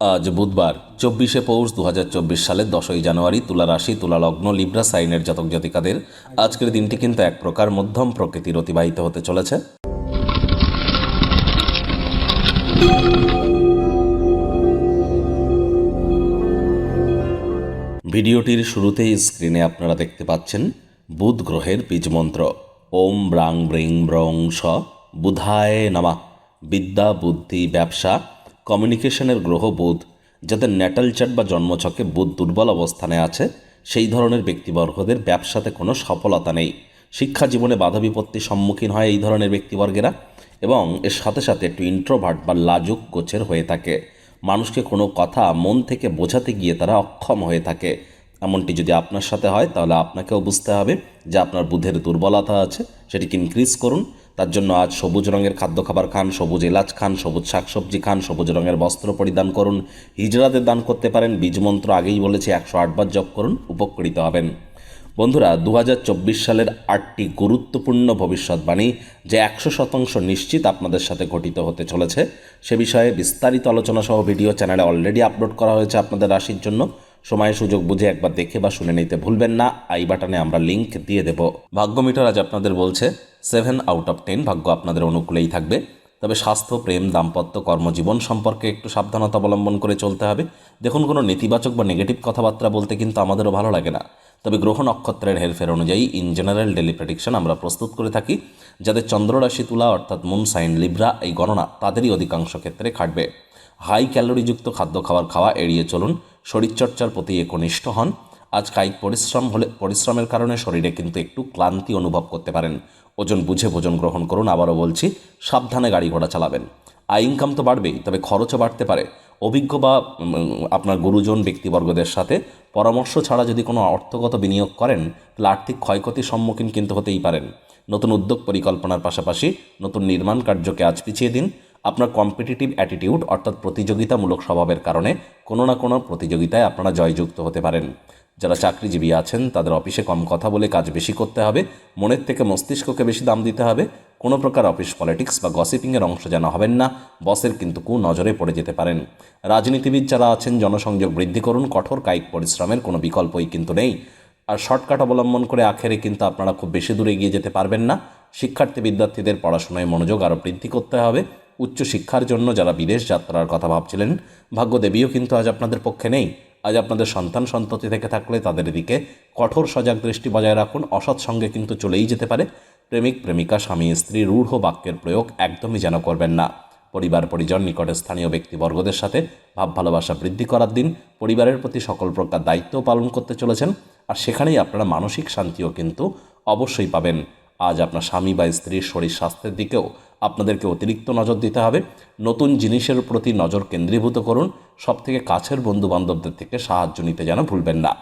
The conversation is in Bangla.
আজ বুধবার, চব্বিশে পৌষ দু হাজার চব্বিশ সালের দশই জানুয়ারি তুলা রাশি, তুলা লগ্ন, লিব্রা, সাইনের জাতক জাতিকাদের আজকের দিনটি কিন্তু এক প্রকার মধ্যম প্রকৃতির অতিবাহিত হতে চলেছে। ভিডিওটির শুরুতেই স্ক্রিনে আপনারা দেখতে পাচ্ছেন, বুধ গ্রহের বীজমন্ত্র ওম ব্রাং ব্রিং ব্রং স বুধায় নামা। বিদ্যা, বুদ্ধি, ব্যবসা কমিউনিকেশনের গ্রহ বুধ যাদের ন্যাটাল চ্যাট বা জন্মছকে বুধ দুর্বল অবস্থানে আছে, সেই ধরনের ব্যক্তিবর্গদের ব্যবসাতে কোনো সফলতা নেই। শিক্ষা জীবনে বাধা বিপত্তির সম্মুখীন হয় এই ধরনের ব্যক্তিবর্গেরা এবং এর সাথে সাথে একটু ইন্ট্রোভার্ট বা লাজুক গোছের হয়ে থাকে। মানুষকে কোনো কথা মন থেকে বোঝাতে গিয়ে তারা অক্ষম হয়ে থাকে। এমনটি যদি আপনার সাথে হয়, তাহলে আপনাকেও বুঝতে হবে যে আপনার বুধের দুর্বলতা আছে, সেটিকে ইনক্রিজ করুন। তার জন্য আজ সবুজ রঙের খাদ্য খাবার খান, সবুজ এলাচ খান, সবুজ শাকসবজি খান, সবুজ রঙের বস্ত্র পরিধান করুন। হিজড়াদের দান করতে পারেন বীজমন্ত্র আগেই বলেছি, একশো আটবার জপ করুন, উপকৃত হবেন। বন্ধুরা দু হাজার চব্বিশ সালের আটটি গুরুত্বপূর্ণ ভবিষ্যৎবাণী যে একশো শতাংশ নিশ্চিত আপনাদের সাথে ঘটিত হতে চলেছে, সে বিষয়ে বিস্তারিত আলোচনা সহ ভিডিও চ্যানেলে অলরেডি আপলোড করা হয়েছে আপনাদের রাশির জন্য। সময় সুযোগ বুঝে একবার দেখে বা শুনে নিতে ভুলবেন না। আই বাটনে আমরা লিংক দিয়ে দেব। ভাগ্য মিটার আজ আপনাদের বলছে সেভেন আউট অফ টেন ভাগ্য আপনাদের অনুকূলেই থাকবে। তবে স্বাস্থ্য, প্রেম, দাম্পত্য, কর্মজীবন সম্পর্কে একটু সাবধানতা অবলম্বন করে চলতে হবে। দেখুন, কোনো নেতিবাচক বা নেগেটিভ কথাবার্তা বলতে কিন্তু আমাদেরও ভালো লাগে না। তবে গ্রহ নক্ষত্রের হেরফের অনুযায়ী ইন জেনারেল ডেলি প্রেডিকশন আমরা প্রস্তুত করে থাকি, যাদের চন্দ্ররাশি তুলা অর্থাৎ মুন সাইন লিব্রা এই গণনা তাদেরই অধিকাংশ ক্ষেত্রে খাটবে। হাই ক্যালোরিযুক্ত খাদ্য খাবার খাওয়া এড়িয়ে চলুন। শরীরচর্চার প্রতি একনিষ্ঠ হন। আজ কায়িক পরিশ্রম হলে, পরিশ্রমের কারণে শরীরে কিন্তু একটু ক্লান্তি অনুভব করতে পারেন। ওজন বুঝে ভোজন গ্রহণ করুন, আবারও বলছি, সাবধানে গাড়ি ঘোড়া চালাবেন। আয় ইনকাম তো বাড়বেই, তবে খরচও বাড়তে পারে। অভিজ্ঞ বা আপনার গুরুজন ব্যক্তিবর্গদের সাথে পরামর্শ ছাড়া যদি কোনো অর্থগত বিনিয়োগ করেন, তাহলে আর্থিক ক্ষয়ক্ষতির সম্মুখীন কিন্তু হতেই পারেন। নতুন উদ্যোগ পরিকল্পনার পাশাপাশি নতুন নির্মাণ কার্যকে আজ পিছিয়ে দিন। আপনার কম্পিটিটিভ অ্যাটিটিউড অর্থাৎ প্রতিযোগিতামূলক স্বভাবের কারণে কোনো না কোনো প্রতিযোগিতায় আপনারা জয়যুক্ত হতে পারেন। যারা চাকরিজীবী আছেন, তাদের অফিসে কম কথা বলে কাজ বেশি করতে হবে, মনের থেকে মস্তিষ্ককে বেশি দাম দিতে হবে, কোনো প্রকার অফিস পলিটিক্স বা গসিপিংয়ের অংশ যেন হবেন না, বসের কিন্তু কু নজরে পড়ে যেতে পারেন। রাজনীতিবিদ যারা আছেন, জনসংযোগ বৃদ্ধি করুন, কঠোর কায়িক পরিশ্রমের কোনো বিকল্পই কিন্তু নেই। আর শর্টকাট অবলম্বন করে আখেরে কিন্তু আপনারা খুব বেশি দূরে এগিয়ে যেতে পারবেন না। শিক্ষার্থী বিদ্যার্থীদের পড়াশোনায় মনোযোগ আরও বৃদ্ধি করতে হবে উচ্চ শিক্ষার জন্য যারা বিদেশ যাত্রার কথা ভাবছিলেন, ভাগ্যদেবীও কিন্তু আজ আপনাদের পক্ষে নেই। আজ আপনাদের সন্তান সন্ততি থেকে থাকলে তাদের দিকে কঠোর সজাগ দৃষ্টি বজায় রাখুন, অসৎ সঙ্গে কিন্তু চলেই যেতে পারে। প্রেমিক, প্রেমিকা, স্বামী, স্ত্রী, রূঢ় বাক্যের প্রয়োগ একদমই যেন করবেন না। পরিবার, পরিজন, নিকটে স্থানীয় ব্যক্তিবর্গদের সাথে ভাব, ভালোবাসা বৃদ্ধি করার দিন পরিবারের প্রতি সকল প্রকার দায়িত্ব পালন করতে চলেছেন। আর সেখানেই আপনারা মানসিক শান্তিও কিন্তু অবশ্যই পাবেন। আজ আপনার স্বামী বা স্ত্রীর শরীর স্বাস্থ্যের দিকেও আপনাদেরকে অতিরিক্ত নজর দিতে হবে। নতুন জিনিসের প্রতি নজর কেন্দ্রীভূত করুন। সবথেকে কাছের বন্ধুবান্ধবদের থেকে সাহায্য নিতে যেন ভুলবেন না।